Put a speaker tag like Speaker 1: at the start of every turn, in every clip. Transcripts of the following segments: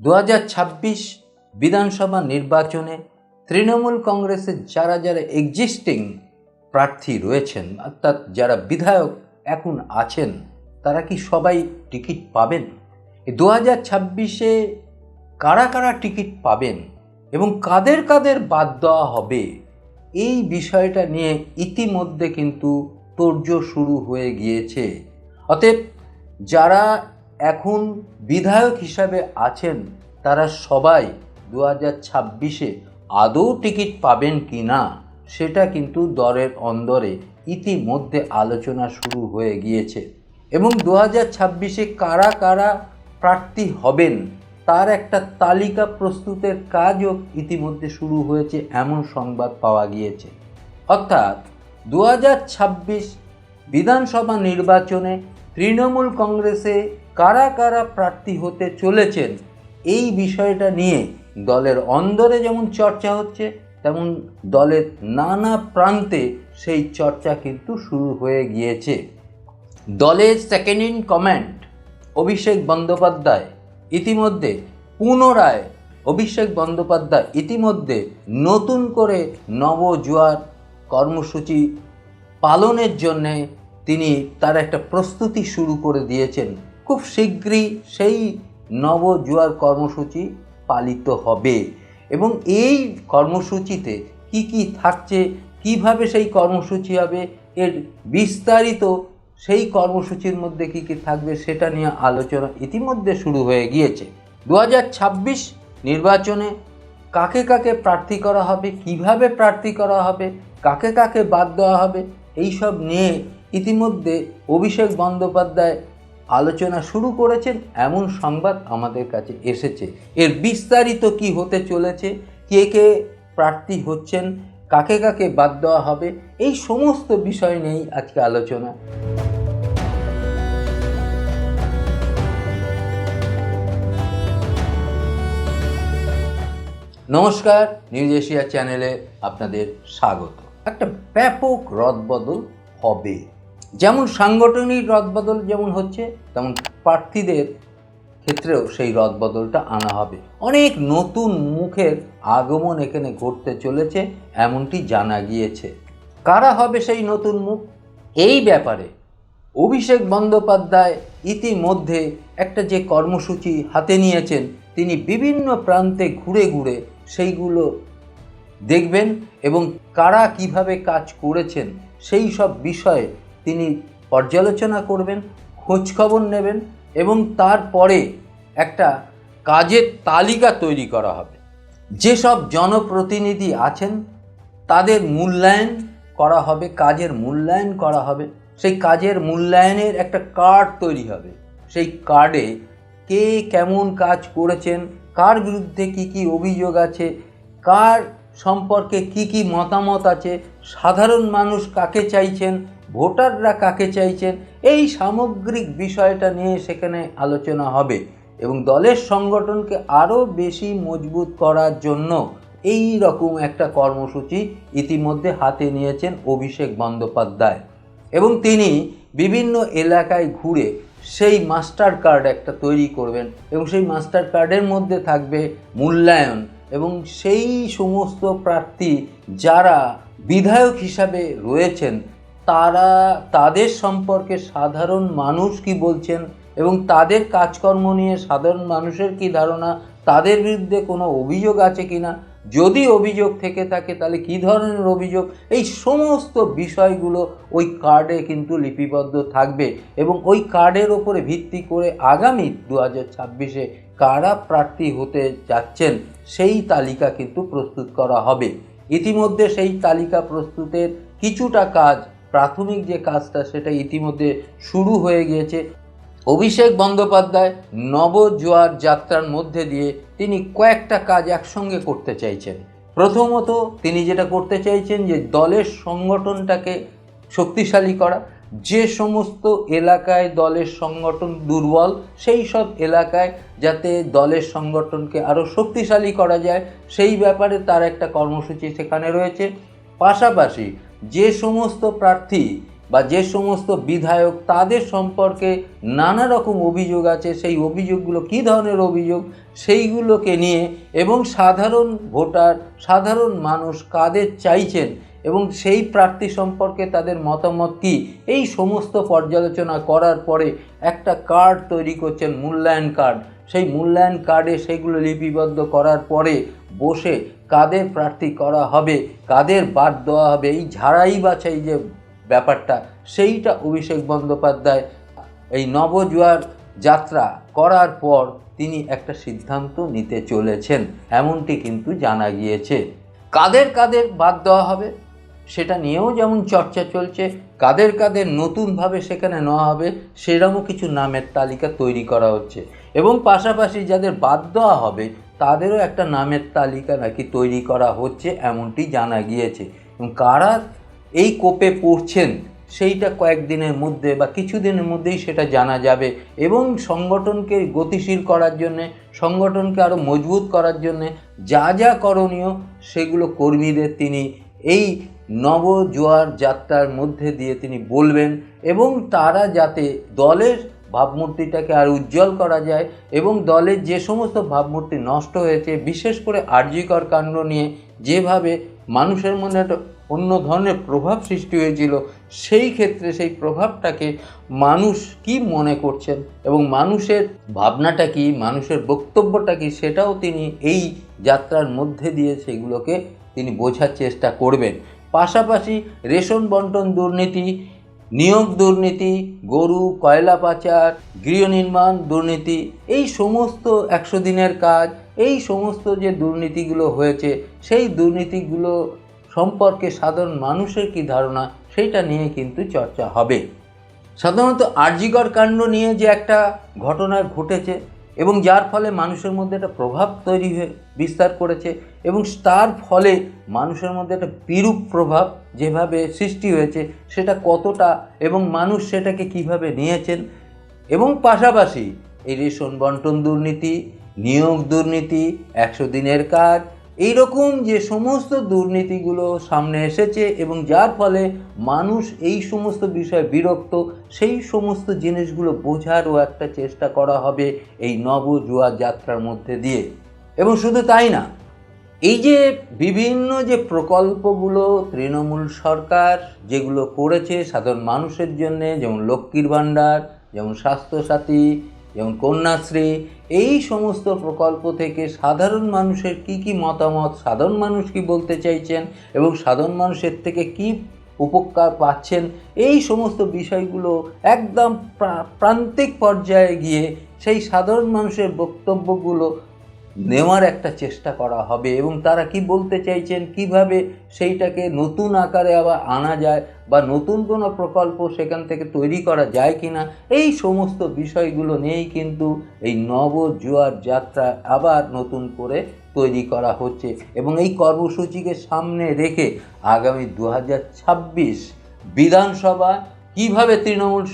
Speaker 1: দু হাজার ছাব্বিশ বিধানসভা নির্বাচনে তৃণমূল কংগ্রেসের যারা যারা এক্সিস্টিং প্রার্থী রয়েছেন, অর্থাৎ যারা বিধায়ক এখন আছেন, তারা কি সবাই টিকিট পাবেন? দু হাজার ছাব্বিশে কারা কারা টিকিট পাবেন এবং কাদের কাদের বাদ দেওয়া হবে, এই বিষয়টা নিয়ে ইতিমধ্যে কিন্তু তোড়জোড় শুরু হয়ে গিয়েছে। অতএব যারা এখন বিধায়ক হিসাবে আছেন তারা সবাই দু হাজার ছাব্বিশে আদৌ টিকিট পাবেন কি না, সেটা কিন্তু দরের অন্দরে ইতিমধ্যে আলোচনা শুরু হয়ে গিয়েছে। এবং দু হাজার ছাব্বিশে কারা কারা প্রার্থী হবেন, তার একটা তালিকা প্রস্তুতের কাজও ইতিমধ্যে শুরু হয়েছে, এমন সংবাদ পাওয়া গিয়েছে। অর্থাৎ দু হাজার ছাব্বিশ বিধানসভা নির্বাচনে তৃণমূল কংগ্রেসে কারা কারা প্রার্থী হতে চলেছেন এই বিষয়টা নিয়ে দলের অন্দরে যেমন চর্চা হচ্ছে, তেমন দলের নানা প্রান্তে সেই চর্চা কিন্তু শুরু হয়ে গিয়েছে। দলের second in command Abhishek Bandyopadhyay ইতিমধ্যে পুনরায় অভিষেক বন্দ্যোপাধ্যায় ইতিমধ্যে নতুন করে নবজোয়ার কর্মসূচি পালনের জন্যে তিনি তার একটা প্রস্তুতি শুরু করে দিয়েছেন। খুব শীঘ্রই সেই নবজোয়ার কর্মসূচি পালিত হবে। এবং এই কর্মসূচিতে কি কি থাকছে, কীভাবে সেই কর্মসূচি হবে, এর বিস্তারিত সেই কর্মসূচির মধ্যে কি কি থাকবে সেটা নিয়ে আলোচনা ইতিমধ্যে শুরু হয়ে গিয়েছে। দু হাজার ছাব্বিশ নির্বাচনে কাকে কাকে প্রার্থী করা হবে, কীভাবে প্রার্থী করা হবে, কাকে কাকে বাদ দেওয়া হবে, এইসব নিয়ে ইতিমধ্যে অভিষেক বন্দ্যোপাধ্যায় আলোচনা শুরু করেছেন, এমন সংবাদ আমাদের কাছে এসেছে। এর বিস্তারিত কি হতে চলেছে, কে কে প্রার্থী হচ্ছেন, কাকে কাকে বাদ দেওয়া হবে, এই সমস্ত বিষয় নিয়েই আজকে আলোচনা। নমস্কার, নিউজ এশিয়া চ্যানেলে আপনাদের স্বাগত। একটা ব্যাপক রদবদল হবে। যেমন সাংগঠনিক রদবদল যেমন হচ্ছে, তেমন প্রার্থীদের ক্ষেত্রেও সেই রদবদলটা আনা হবে। অনেক নতুন মুখের আগমন এখানে ঘটতে চলেছে, এমনটি জানা গিয়েছে। কারা হবে সেই নতুন মুখ? এই ব্যাপারে অভিষেক বন্দ্যোপাধ্যায় ইতিমধ্যে একটা যে কর্মসূচি হাতে নিয়েছেন, তিনি বিভিন্ন প্রান্তে ঘুরে ঘুরে সেইগুলো দেখবেন এবং কারা কীভাবে কাজ করেছেন, সেই সব বিষয়ে তিনি পর্যালোচনা করবেন, খোঁজখবর নেবেন এবং তারপরে একটা কাজের তালিকা তৈরি করা হবে। যেসব জনপ্রতিনিধি আছেন, তাদের মূল্যায়ন করা হবে, কাজের মূল্যায়ন করা হবে। সেই কাজের মূল্যায়নের একটা কার্ড তৈরি হবে। সেই কার্ডে কে কেমন কাজ করেছেন, কার বিরুদ্ধে কি কি অভিযোগ আছে, কার সম্পর্কে কি কি মতামত আছে, সাধারণ মানুষ কাকে চাইছেন ভোটাররা কাকে চাইছেন? এই সামগ্রিক বিষয়টা নিয়ে সেখানে আলোচনা হবে এবং দলের সংগঠনকে আরও বেশি মজবুত করার জন্য এই রকম একটা কর্মসূচি ইতিমধ্যে হাতে নিয়েছেন অভিষেক বন্দ্যোপাধ্যায়। এবং তিনি বিভিন্ন এলাকায় ঘুরে সেই মাস্টার কার্ড একটা তৈরি করবেন এবং সেই মাস্টার কার্ডের মধ্যে থাকবে মূল্যায়ন এবং সেই সমস্ত প্রার্থী যারা বিধায়ক হিসাবে রয়েছেন তারা তাদের সম্পর্কে সাধারণ মানুষ কি বলছেন এবং তাদের কাজকর্ম নিয়ে সাধারণ মানুষের কি ধারণা? তাদের বিরুদ্ধে কোনো অভিযোগ আছে কি না? যদি অভিযোগ থেকে থাকে, তাহলে কী ধরনের অভিযোগ? এই সমস্ত বিষয়গুলো ওই কার্ডে কিন্তু লিপিবদ্ধ থাকবে এবং ওই কার্ডের ওপরে ভিত্তি করে আগামী দু হাজার ছাব্বিশে কারা প্রার্থী হতে যাচ্ছেন, সেই তালিকা কিন্তু প্রস্তুত করা হবে। ইতিমধ্যে সেই তালিকা প্রস্তুতের কিছুটা কাজ প্রাথমিক যে কাজটা সেটা ইতিমধ্যে শুরু হয়ে গিয়েছে। অভিষেক বন্দ্যোপাধ্যায় নবজোয়ার যাত্রার মধ্যে দিয়ে তিনি কয়েকটা কাজ একসঙ্গে করতে চাইছেন। প্রথমত তিনি যেটা করতে চাইছেন যে দলের সংগঠনটাকে শক্তিশালী করা। যে সমস্ত এলাকায় দলের সংগঠন দুর্বল, সেই সব এলাকায় যাতে দলের সংগঠনকে আরও শক্তিশালী করা যায়, সেই ব্যাপারে তার একটা কর্মসূচি সেখানে রয়েছে। পাশাপাশি যে সমস্ত প্রার্থী বা যে সমস্ত বিধায়ক তাদের সম্পর্কে নানা রকম অভিযোগ আছে, সেই অভিযোগগুলো কী ধরনের অভিযোগ? সেইগুলোকে নিয়ে এবং সাধারণ ভোটার, সাধারণ মানুষ কাদের চাইছেন এবং সেই প্রার্থী সম্পর্কে তাদের মতামত কী? এই সমস্ত পর্যালোচনা করার পরে একটা কার্ড তৈরি করছেন মূল্যায়ন কার্ড। সেই মূল্যায়ন কার্ডে সেগুলো লিপিবদ্ধ করার পরে বসে কাদের প্রার্থী করা হবে, কাদের বাদ দেওয়া হবে, এই ঝাড়াই বাছাই যে ব্যাপারটা, সেইটা অভিষেক বন্দ্যোপাধ্যায় এই নবজুয়ার যাত্রা করার পর তিনি একটা সিদ্ধান্ত নিতে চলেছেন, এমনটি কিন্তু জানা গিয়েছে। কাদের কাদের বাদ দেওয়া হবে, সেটা নিয়েও যেমন চর্চা চলছে, কাদের কাদের নতুনভাবে সেখানে নেওয়া হবে সেরকমও কিছু নামের তালিকা তৈরি করা হচ্ছে। এবং পাশাপাশি যাদের বাদ দেওয়া হবে, তাদেরও একটা নামের তালিকা নাকি তৈরি করা হচ্ছে এমনটি জানা গিয়েছে। এবং কারা এই কোপে পড়ছেন, সেইটা কয়েকদিনের মধ্যে বা কিছুদিনের মধ্যেই সেটা জানা যাবে এবং সংগঠনকে গতিশীল করার জন্যে, সংগঠনকে আরও মজবুত করার জন্যে যা যা করণীয়, সেগুলো কর্মীদের তিনি এই নবজোয়ার যাত্রার মধ্যে দিয়ে তিনি বলবেন এবং তারা যাতে দলের ভাবমূর্তিটাকে আর উজ্জ্বল করা যায় এবং দলের যে সমস্ত ভাবমূর্তি নষ্ট হয়েছে, বিশেষ করে আর্যিকর কাণ্ড নিয়ে যেভাবে মানুষের মনে একটা অন্য ধরনের প্রভাব সৃষ্টি হয়েছিল, সেই ক্ষেত্রে সেই প্রভাবটাকে মানুষ কি মনে করছেন এবং মানুষের ভাবনাটা কি, মানুষের বক্তব্যটা কি, সেটাও তিনি এই যাত্রার মধ্যে দিয়ে সেগুলোকে তিনি বোঝার চেষ্টা করবেন। পাশাপাশি রেশন বন্টন দুর্নীতি নিয়োগ দুর্নীতি, গরু, কয়লা পাচার, গৃহ নির্মাণ দুর্নীতি, এই সমস্ত একশো দিনের কাজ, এই সমস্ত যে দুর্নীতিগুলো হয়েছে, সেই দুর্নীতিগুলো সম্পর্কে সাধারণ মানুষের কি ধারণা সেটা নিয়ে কিন্তু চর্চা হবে। সাধারণত আরজিকর কাণ্ড নিয়ে যে একটা ঘটনা ঘটেছে এবং যার ফলে মানুষের মধ্যে একটা প্রভাব তৈরি হয়ে বিস্তার করেছে এবং তার ফলে মানুষের মধ্যে একটা বিরূপ প্রভাব যেভাবে সৃষ্টি হয়েছে সেটা কতটা এবং মানুষ সেটাকে কীভাবে নিয়েছেন এবং পাশাপাশি এই রেশন বন্টন দুর্নীতি, নিয়োগ দুর্নীতি, একশো দিনের কাজ এইরকম যে সমস্ত দুর্নীতিগুলো সামনে এসেছে এবং যার ফলে মানুষ এই সমস্ত বিষয়ে বিরক্ত, সেই সমস্ত জিনিসগুলো বোঝারও একটা চেষ্টা করা হবে এই নবজুয়া যাত্রার মধ্যে দিয়ে। এবং শুধু তাই না, এই যে বিভিন্ন যে প্রকল্পগুলো তৃণমূল সরকার যেগুলো করেছে সাধারণ মানুষের জন্যে, যেমন লক্ষ্মীর ভাণ্ডার, যেমন স্বাস্থ্যসাথী যেমন কন্যাশ্রী, এই সমস্ত প্রকল্প থেকে সাধারণ মানুষের কি কি মতামত, সাধারণ মানুষ কি বলতে চাইছেন এবং সাধারণ মানুষের থেকে কি উপকার পাচ্ছেন, এই সমস্ত বিষয়গুলো একদম প্রান্তিক পর্যায়ে গিয়ে সেই সাধারণ মানুষের বক্তব্যগুলো নেওয়ার একটা চেষ্টা করা হবে এবং তারা কি বলতে চাইছেন, কীভাবে সেইটাকে নতুন আকারে আবার আনা যায় বা নতুন কোনো প্রকল্প সেখান থেকে তৈরি করা যায় কিনা, এই সমস্ত বিষয়গুলো নিয়েই কিন্তু এই নবজোয়ার যাত্রা আবার নতুন করে তৈরি করা হচ্ছে এবং এই কর্মসূচিকে সামনে রেখে আগামী দু হাজার ছাব্বিশ বিধানসভা কীভাবে তৃণমূল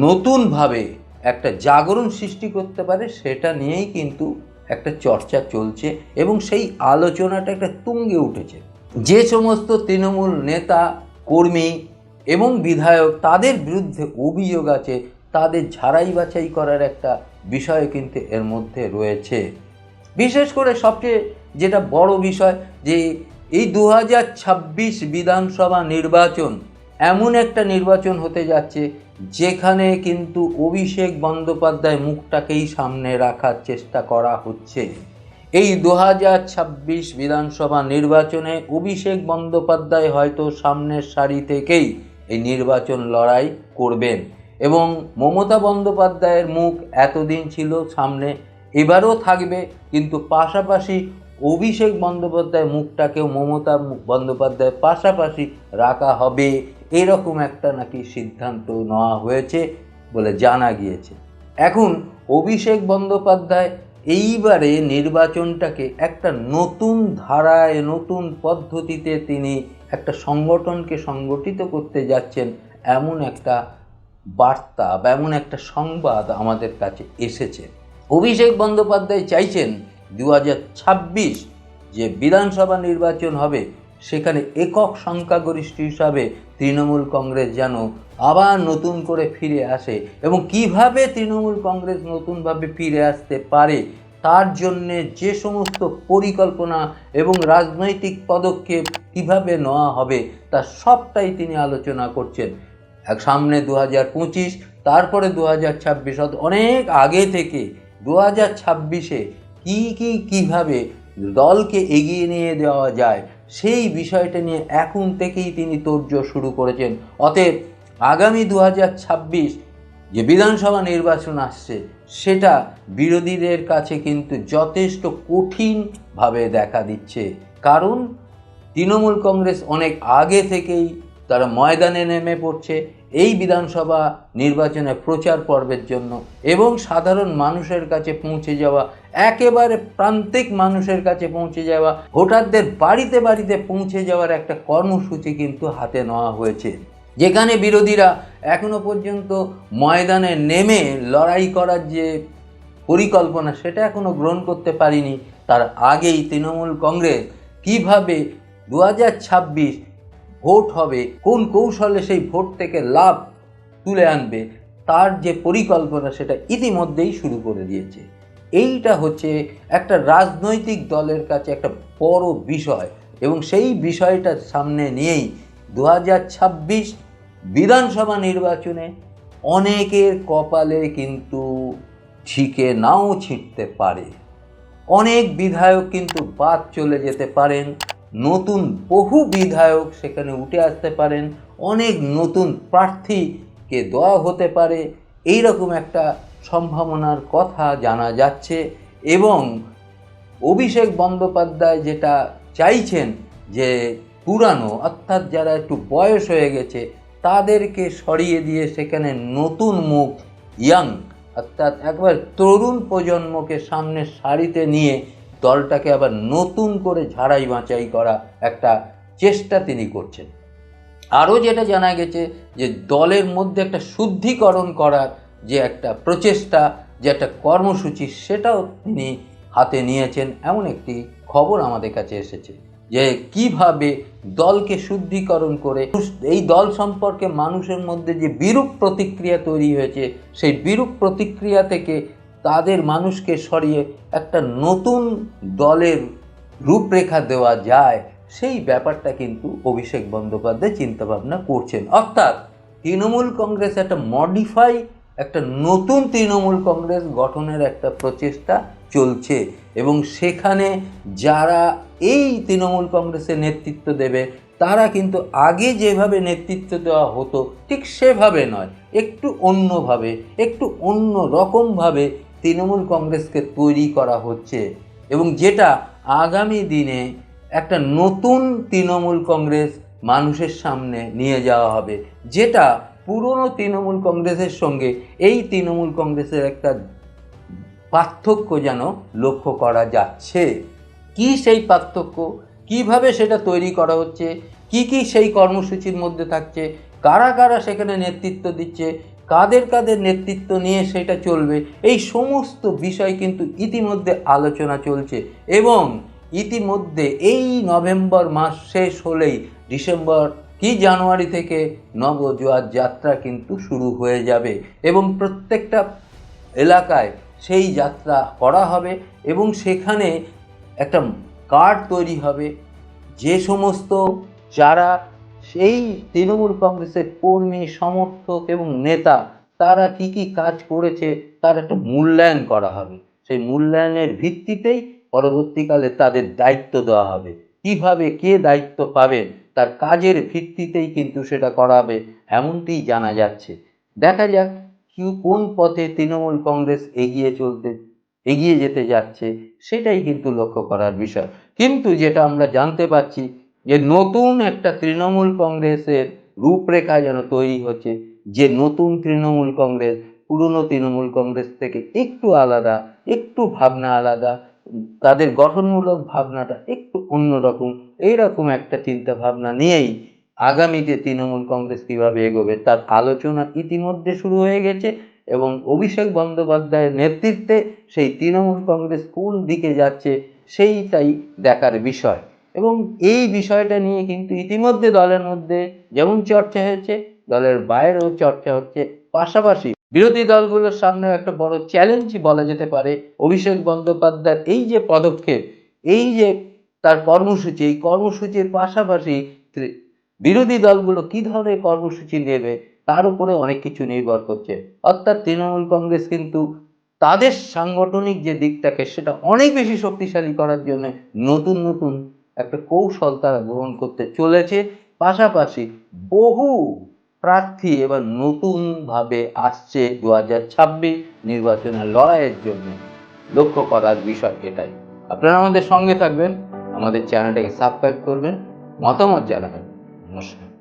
Speaker 1: নতুনভাবে একটা জাগরণ সৃষ্টি করতে পারে সেটা নিয়েই কিন্তু একটা চর্চা চলছে এবং সেই আলোচনাটা একটা তুঙ্গে উঠেছে। যে সমস্ত তৃণমূল নেতা, কর্মী এবং বিধায়ক তাদের বিরুদ্ধে অভিযোগ আছে, তাদের ঝাড়াই বাছাই করার একটা বিষয় কিন্তু এর মধ্যে রয়েছে। বিশেষ করে সবচেয়ে যেটা বড় বিষয় যে এই দু হাজার ছাব্বিশ বিধানসভা নির্বাচন এমন একটা নির্বাচন হতে যাচ্ছে যেখানে কিন্তু অভিষেক বন্দ্যোপাধ্যায় মুখটাকেই সামনে রাখার চেষ্টা করা হচ্ছে। এই দু হাজার ছাব্বিশ বিধানসভা নির্বাচনে অভিষেক বন্দ্যোপাধ্যায় হয়তো সামনের সারি থেকেই এই নির্বাচন লড়াই করবেন এবং মমতা বন্দ্যোপাধ্যায়ের মুখ এতদিন ছিল সামনে, এবারও থাকবে, কিন্তু পাশাপাশি অভিষেক বন্দ্যোপাধ্যায়ের মুখটাকেও মমতা বন্দ্যোপাধ্যায়ের পাশাপাশি রাখা হবে। এরকম একটা নাকি সিদ্ধান্ত নেওয়া হয়েছে বলে জানা গিয়েছে। এখন অভিষেক বন্দ্যোপাধ্যায় এইবারে নির্বাচনটাকে একটা নতুন ধারায়, নতুন পদ্ধতিতে তিনি একটা সংগঠনকে সংগঠিত করতে যাচ্ছেন এমন একটা বার্তা বা এমন একটা সংবাদ আমাদের কাছে এসেছে। অভিষেক বন্দ্যোপাধ্যায় চাইছেন দু হাজার ছাব্বিশ যে বিধানসভা নির্বাচন হবে, সেখানে একক সংখ্যাগরিষ্ঠ হিসাবে তৃণমূল কংগ্রেস যেন আবার নতুন করে ফিরে আসে এবং কীভাবে তৃণমূল কংগ্রেস নতুনভাবে ফিরে আসতে পারে, তার জন্যে যে সমস্ত পরিকল্পনা এবং রাজনৈতিক পদক্ষেপ কীভাবে নেওয়া হবে, তা সবটাই তিনি আলোচনা করছেন। এক সামনে দু হাজার পঁচিশ, তারপরে দু হাজার ছাব্বিশ অনেক আগে থেকে দু হাজার ছাব্বিশে কী কী, কীভাবে দলকে এগিয়ে নিয়ে দেওয়া যায়, সেই বিষয়টা নিয়ে এখন থেকেই তিনি তোড়জোড় শুরু করেছেন। অতএব আগামী দু হাজার ছাব্বিশ যে বিধানসভা নির্বাচন আসছে, সেটা বিরোধীদের কাছে কিন্তু যথেষ্ট কঠিনভাবে দেখা দিচ্ছে। কারণ তৃণমূল কংগ্রেস অনেক আগে থেকেই তারা ময়দানে নেমে পড়ছে এই বিধানসভা নির্বাচনে প্রচার পর্বের জন্য এবং সাধারণ মানুষের কাছে পৌঁছে যাওয়া একেবারে প্রান্তিক মানুষের কাছে পৌঁছে যাওয়া, ভোটারদের বাড়িতে বাড়িতে পৌঁছে যাওয়ার একটা কর্মসূচি কিন্তু হাতে নেওয়া হয়েছে। যেখানে বিরোধীরা এখনও পর্যন্ত ময়দানে নেমে লড়াই করার যে পরিকল্পনা, সেটা এখনও গ্রহণ করতে পারিনি। তার আগেই তৃণমূল কংগ্রেস কীভাবে দু হাজার ছাব্বিশ ভোট হবে, কোন কৌশলে সেই ভোট থেকে লাভ তুলে আনবে, তার যে পরিকল্পনা, সেটা ইতিমধ্যেই শুরু করে দিয়েছে। এইটা হচ্ছে একটা রাজনৈতিক দলের কাছে একটা বড় বিষয় এবং সেই বিষয়টা সামনে নিয়েই দু হাজার ছাব্বিশ বিধানসভা নির্বাচনে অনেকের কপালে কিন্তু ছিকে নাও ছিটতে পারে। অনেক বিধায়ক কিন্তু বাদ চলে যেতে পারেন, নতুন বহু বিধায়ক সেখানে উঠে আসতে পারেন, অনেক নতুন প্রার্থীকে দেওয়া হতে পারে। এই রকম একটা সম্ভাবনার কথা জানা যাচ্ছে এবং অভিষেক বন্দ্যোপাধ্যায় যেটা চাইছেন যে পুরানো, অর্থাৎ যারা একটু বয়স হয়ে গেছে, তাদেরকে সরিয়ে দিয়ে সেখানে নতুন মুখ ইয়াং অর্থাৎ একবার তরুণ প্রজন্মকে সামনে সারিতে নিয়ে দলটাকে আবার নতুন করে ঝাড়াই বাঁচাই করা একটা চেষ্টা তিনি করছেন। আরও যেটা জানা গেছে যে দলের মধ্যে একটা শুদ্ধিকরণ করার যে একটা প্রচেষ্টা, যে একটা কর্মসূচি, সেটাও তিনি হাতে নিয়েছেন। এমন একটি খবর আমাদের কাছে এসেছে যে কীভাবে দলকে শুদ্ধিকরণ করে এই দল সম্পর্কে মানুষের মধ্যে যে বিরূপ প্রতিক্রিয়া তৈরি হয়েছে, সেই বিরূপ প্রতিক্রিয়া থেকে তাদের মানুষকে সরিয়ে একটা নতুন দলের রূপরেখা দেওয়া যায়, সেই ব্যাপারটা কিন্তু অভিষেক বন্দ্যোপাধ্যায় চিন্তাভাবনা করছেন। অর্থাৎ তৃণমূল কংগ্রেস একটা মডিফাই একটা নতুন তৃণমূল কংগ্রেস গঠনের একটা প্রচেষ্টা চলছে এবং সেখানে যারা এই তৃণমূল কংগ্রেসের নেতৃত্ব দেবে, তারা কিন্তু আগে যেভাবে নেতৃত্ব দেওয়া হতো, ঠিক সেভাবে নয়। একটু অন্যভাবে, একটু অন্য রকমভাবে তৃণমূল কংগ্রেসকে তৈরি করা হচ্ছে এবং যেটা আগামী দিনে একটা নতুন তৃণমূল কংগ্রেস মানুষের সামনে নিয়ে যাওয়া হবে, যেটা পুরনো তৃণমূল কংগ্রেসের সঙ্গে এই তৃণমূল কংগ্রেসের একটা পার্থক্য যেন লক্ষ্য করা যাচ্ছে। কি সেই পার্থক্য? কীভাবে সেটা তৈরি করা হচ্ছে? কি কি সেই কর্মসূচির মধ্যে থাকছে? কারা কারা সেখানে নেতৃত্ব দিচ্ছে? কাদের কাদের নেতৃত্ব নিয়ে সেটা চলবে? এই সমস্ত বিষয় কিন্তু ইতিমধ্যে আলোচনা চলছে এবং ইতিমধ্যে এই নভেম্বর মাস শেষ হলেই ডিসেম্বর কি জানুয়ারি থেকে নবজোয়ার যাত্রা কিন্তু শুরু হয়ে যাবে এবং প্রত্যেকটা এলাকায় সেই যাত্রা করা হবে এবং সেখানে একটা কার্ড তৈরি হবে। যে সমস্ত যারা সেই তৃণমূল কংগ্রেসের কর্মী, সমর্থক এবং নেতা, তারা কী কী কাজ করেছে, তার একটা মূল্যায়ন করা হবে। সেই মূল্যায়নের ভিত্তিতেই পরবর্তীকালে তাদের দায়িত্ব দেওয়া হবে। কীভাবে কে দায়িত্ব পাবেন তার কাজের ভিত্তিতেই কিন্তু সেটা করা হবে এমনটিই জানা যাচ্ছে। দেখা যাক কি, কোন পথে তৃণমূল কংগ্রেস এগিয়ে চলতে, এগিয়ে যেতে যাচ্ছে, সেটাই কিন্তু লক্ষ্য করার বিষয়। কিন্তু যেটা আমরা জানতে পারছি যে নতুন একটা তৃণমূল কংগ্রেসের রূপরেখা যেন তৈরি হচ্ছে, যে নতুন তৃণমূল কংগ্রেস, পুরনো তৃণমূল কংগ্রেস থেকে একটু আলাদা, একটু ভাবনা আলাদা, তাদের গঠনমূলক ভাবনাটা একটু অন্যরকম এইরকম একটা চিন্তা ভাবনা নিয়েই আগামীতে তৃণমূল কংগ্রেস কীভাবে এগোবে, তার আলোচনা ইতিমধ্যে শুরু হয়ে গেছে এবং অভিষেক বন্দ্যোপাধ্যায়ের নেতৃত্বে সেই তৃণমূল কংগ্রেস কোন দিকে যাচ্ছে সেইটাই দেখার বিষয়। এবং এই বিষয়টা নিয়ে কিন্তু ইতিমধ্যে দলের মধ্যে যেমন চর্চা হয়েছে, দলের বাইরেও চর্চা হচ্ছে পাশাপাশি বিরোধী দলগুলোর সামনে একটা বড় চ্যালেঞ্জ বলা যেতে পারে। অভিষেক বন্দ্যোপাধ্যায়ের এই যে পদক্ষেপ, এই যে তার কর্মসূচি, এই কর্মসূচির পাশাপাশি বিরোধী দলগুলো কি ধরনের কর্মসূচি নেবে, তার উপরে অনেক কিছু নির্ভর করছে। অর্থাৎ তৃণমূল কংগ্রেস কিন্তু তাদের সাংগঠনিক যে দিকটাকে, সেটা অনেক বেশি শক্তিশালী করার জন্য নতুন নতুন একটা কৌশল তারা গ্রহণ করতে চলেছে। পাশাপাশি বহু প্রার্থী এবার নতুনভাবে আসছে দু হাজার ছাব্বিশ নির্বাচনের লড়াইয়ের জন্য। লক্ষ্য করার বিষয় এটাই। আপনারা আমাদের সঙ্গে থাকবেন। আমাদের চ্যানেলটাকে সাবস্ক্রাইব করবেন মতামত জানাবেন। নমস্কার।